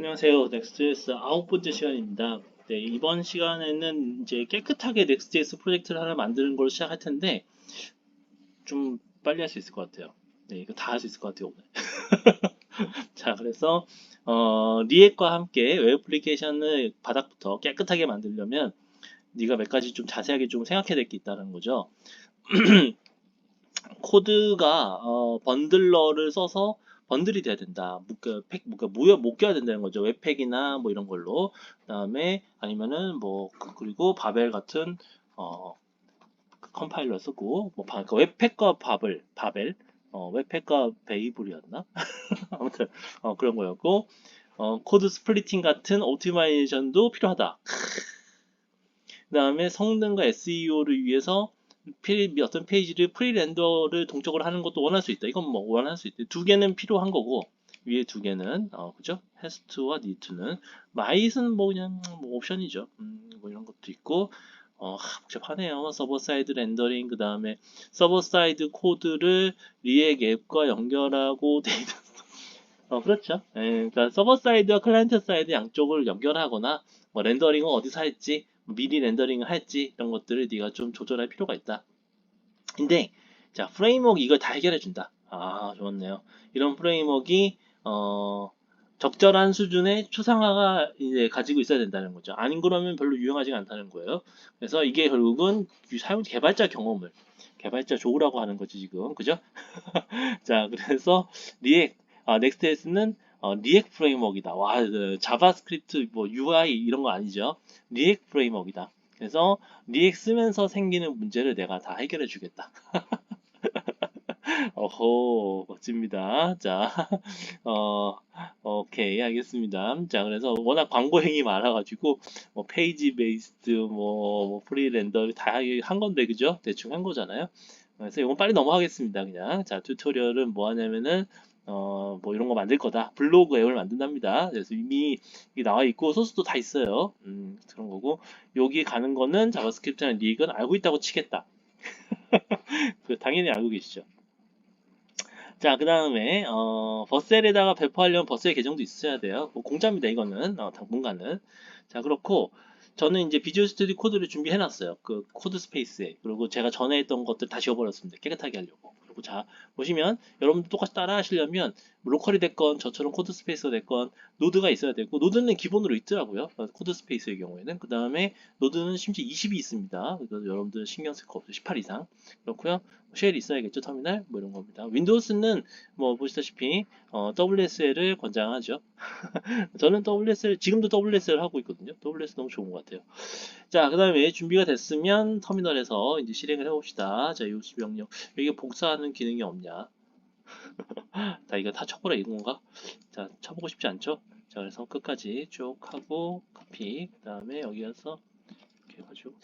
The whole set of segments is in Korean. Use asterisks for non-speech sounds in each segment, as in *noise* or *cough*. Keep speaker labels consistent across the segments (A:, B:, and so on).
A: 안녕하세요. 넥스트JS 번째 시간입니다. 네, 이번 시간에는 이제 깨끗하게 넥스트JS 프로젝트를 하나 만드는 걸로 시작할 텐데, 좀 빨리 할 수 있을 것 같아요. 네, 이거 다 할 수 있을 것 같아요, 오늘. *laughs* 자, 그래서, 어, 리액과 함께 웹 애플리케이션을 바닥부터 깨끗하게 만들려면, 네가 몇 가지 좀 자세하게 좀 생각해야 될 게 있다는 거죠. *clears throat* 코드가, 어, 번들러를 써서 번들이 돼야 된다. 묶여, 팩, 묶여, 모여, 묶여야 된다는 거죠. 웹팩이나 뭐 이런 걸로. 그 다음에 아니면은 뭐, 그- 그리고 바벨 같은, 어, 그 컴파일러 쓰고, 뭐, 바, 그 웹팩과 바벨, 바벨, 어, 웹팩과 베이블이었나? *laughs* 아무튼, 어, 그런 거였고, 어, 코드 스플리팅 같은 오티마이제이션도 필요하다. 그 다음에 성능과 SEO를 위해서 피- 어떤 페이지를 프리렌더를 동적으로 하는 것도 원할 수 있다. 이건 뭐 원할 수 있다. 두 개는 필요한 거고 위에 두 개는 어 그죠? has-to와 need-to는 might은 뭐 그냥 뭐 옵션이죠. 음, 뭐 이런 것도 있고 어 하, 복잡하네요. 서버 사이드 렌더링 그 다음에 서버 사이드 코드를 리액 앱과 연결하고 *laughs* 데이터 어 그렇죠. 예, 그러니까 서버 사이드와 클라이언트 사이드 양쪽을 연결하거나 뭐 렌더링은 어디서 할지 뭐 미리 렌더링을 할지 이런 것들을 네가 좀 조절할 필요가 있다. 근데 자 프레임워크 이걸 다 해결해 준다. 아 좋았네요. 이런 프레임워크가 어 적절한 수준의 추상화가 이제 가지고 있어야 된다는 거죠. 아닌 그러면 별로 유용하지 않다는 거예요. 그래서 이게 결국은 이 사용 개발자 경험을 개발자 좋으라고 하는 거지 지금 그죠? *laughs* 자 그래서 리액 아, 넥스트S는 어, 리액 프레임워크이다. 와 그, 자바스크립트 뭐 UI 이런 거 아니죠? 리액 프레임워크이다. 그래서 리액 쓰면서 생기는 문제를 내가 다 해결해 주겠다. *laughs* 어호, 멋집니다. 자, 어, 오케이, 알겠습니다. 자, 그래서 워낙 광고행이 많아가지고, 뭐, 페이지 베이스드, 뭐, 뭐 프리 렌더 다한 건데, 그죠? 대충 한 거잖아요. 그래서 이건 빨리 넘어가겠습니다, 그냥. 자, 튜토리얼은 뭐 하냐면은, 어, 뭐 이런 거 만들 거다. 블로그 앱을 만든답니다. 그래서 이미 나와 있고, 소스도 다 있어요. 음, 그런 거고, 여기 가는 거는 자바스크립트나 리액은 알고 있다고 치겠다. *laughs* 그 당연히 알고 계시죠. 자, 그 다음에, 어, 버셀에다가 배포하려면 버셀 계정도 있어야 돼요. 뭐 공짜입니다, 이거는. 어, 당분간은. 자, 그렇고, 저는 이제 비주얼 스튜디오 코드를 준비해 놨어요. 그 코드 스페이스에. 그리고 제가 전에 했던 것들 다 지워버렸습니다. 깨끗하게 하려고. 그리고 자, 보시면, 여러분들 똑같이 따라 하시려면, 로컬이 됐건, 저처럼 코드 스페이스가 됐건, 노드가 있어야 되고, 노드는 기본으로 있더라고요. 어, 코드 스페이스의 경우에는. 그 다음에, 노드는 심지어 20이 있습니다. 그래서 여러분들 신경 쓸 거 없어요. 18 이상. 그렇고요. 쉘이 있어야겠죠 터미널? 뭐 이런 겁니다. 윈도우스는 뭐 보시다시피 어, WSL을 권장하죠. *laughs* 저는 WSL 지금도 WSL 하고 있거든요. WS 너무 좋은 것 같아요. 자 그 다음에 준비가 됐으면 터미널에서 이제 실행을 해봅시다. 자 요수 명령 여기 복사하는 기능이 없냐? *laughs* 자 이거 다 쳐보라 이건가? 자 쳐보고 싶지 않죠? 자 그래서 끝까지 쭉 하고 카피 그 다음에 여기 와서 이렇게 해가지고.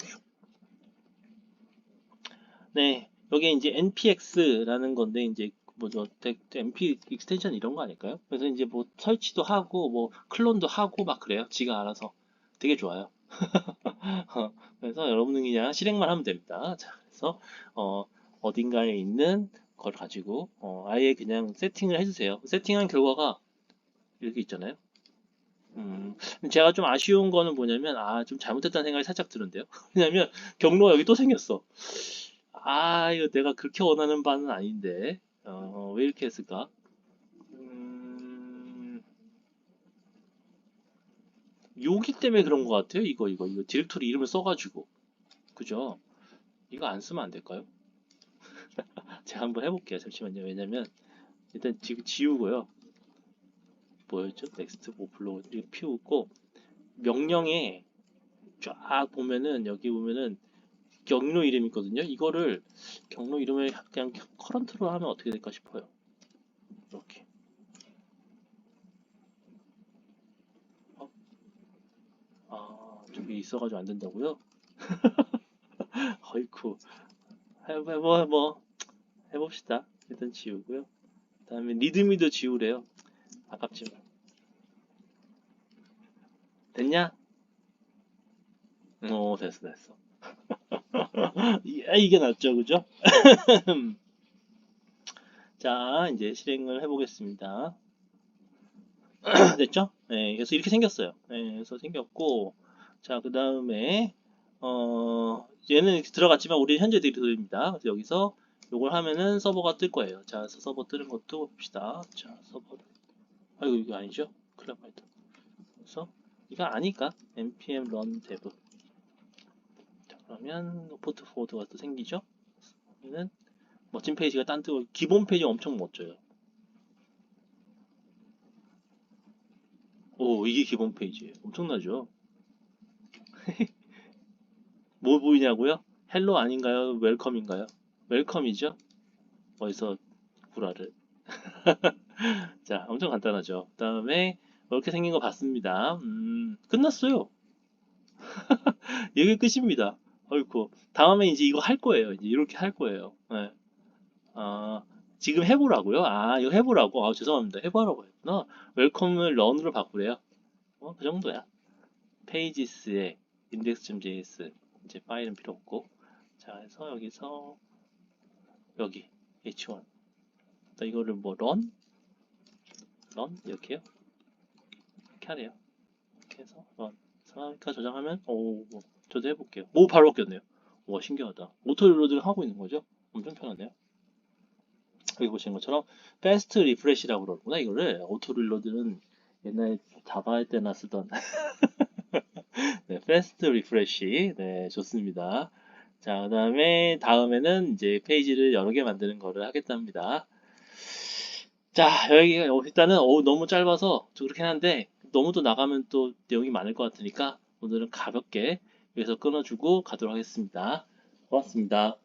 A: 네 여기 이제 npx라는 건데 이제 뭐죠 np 익스텐션 이런 거 아닐까요? 그래서 이제 뭐 설치도 하고 뭐 클론도 하고 막 그래요. 지가 알아서 되게 좋아요. *laughs* 어, 그래서 여러분은 그냥 실행만 하면 됩니다. 자, 그래서 어, 어딘가에 있는 걸 가지고 어, 아예 그냥 세팅을 해주세요. 세팅한 결과가 이렇게 있잖아요. 음, 제가 좀 아쉬운 거는 뭐냐면 아 좀 잘못했다는 생각이 살짝 드는데요. *laughs* 왜냐면 경로가 여기 또 생겼어. 아, 이거 내가 그렇게 원하는 바는 아닌데, 어, 왜 이렇게 했을까? 음, 여기 때문에 그런 것 같아요. 이거, 이거, 이거. 디렉토리 이름을 써가지고. 그죠? 이거 안 쓰면 안 될까요? *laughs* 제가 한번 해볼게요. 잠시만요. 왜냐면, 일단 지금 지우고요. 뭐였죠? 넥스트 오플로 이거 피우고, 명령에 쫙 보면은, 여기 보면은, 경로 이름 있거든요. 이거를 경로 이름을 그냥 커런트로 하면 어떻게 될까 싶어요. 이렇게. 어? 아, 저기 있어가지고 안 된다고요? *laughs* 어이쿠. 해보, 뭐, 뭐, 해봅시다. 일단 지우고요. 그 다음에 리드미도 지우래요. 아깝지만. 됐냐? 어, 됐어, 됐어. 야, 이게 낫죠, 그죠? *laughs* 자, 이제 실행을 해보겠습니다. *clears throat* 됐죠? 네, 그래서 이렇게 생겼어요. 네, 그래서 생겼고, 자, 그 다음에, 어, 얘는 들어갔지만 우리 현재 데이터입니다. 그래서 여기서 요걸 하면은 서버가 뜰 거예요. 자, 그래서 서버 뜨는 것도 봅시다. 자, 서버. 아이고, 이거 아니죠? 날 뻔했다. 그래서, 이거 아니까, npm run dev. 자, 그러면, 포트 포워드가 또 생기죠? 얘는 멋진 페이지가 딴 뜨고, 기본 페이지 엄청 멋져요. 오, 이게 기본 페이지예요. 엄청나죠? *laughs* 뭐 보이냐고요? 헬로 아닌가요? 웰컴인가요? 웰컴이죠? 어디서 구라를. *laughs* 자, 엄청 간단하죠. 그 다음에 이렇게 생긴 거 봤습니다. 음, 끝났어요. *laughs* 이게 끝입니다. 어이쿠. 다음에 이제 이거 할 거예요. 이제 이렇게 할 거예요. 네. 아, 지금 해보라고요? 아, 이거 해보라고? 아, 죄송합니다. 해보라고 했구나. 웰컴을 런으로 바꾸래요. 어, 그 정도야. 페이지스에 index.js 이제 파일은 필요 없고 자 그래서 여기서 여기 h1 자, 이거를 뭐 run run 이렇게요 이렇게 하래요 이렇게 해서 run 그러니까 저장하면 오 뭐, 저도 해볼게요. 오 바로 바뀌었네요. 와 신기하다. 오토 릴로드를 하고 있는 거죠? 엄청 편하네요. 여기 보시는 것처럼 fast refresh라고 그러구나 이거를. 오토 릴로드는 옛날에 자바 할 때나 쓰던. *laughs* 네, fast refresh. 네, 좋습니다. 자, 그 다음에 다음에는 이제 페이지를 여러 개 만드는 거를 하겠답니다. 자, 여기 일단은 어우, 너무 짧아서 좀 그렇긴 한데 너무 또 나가면 또 내용이 많을 것 같으니까 오늘은 가볍게 여기서 끊어주고 가도록 하겠습니다. 고맙습니다.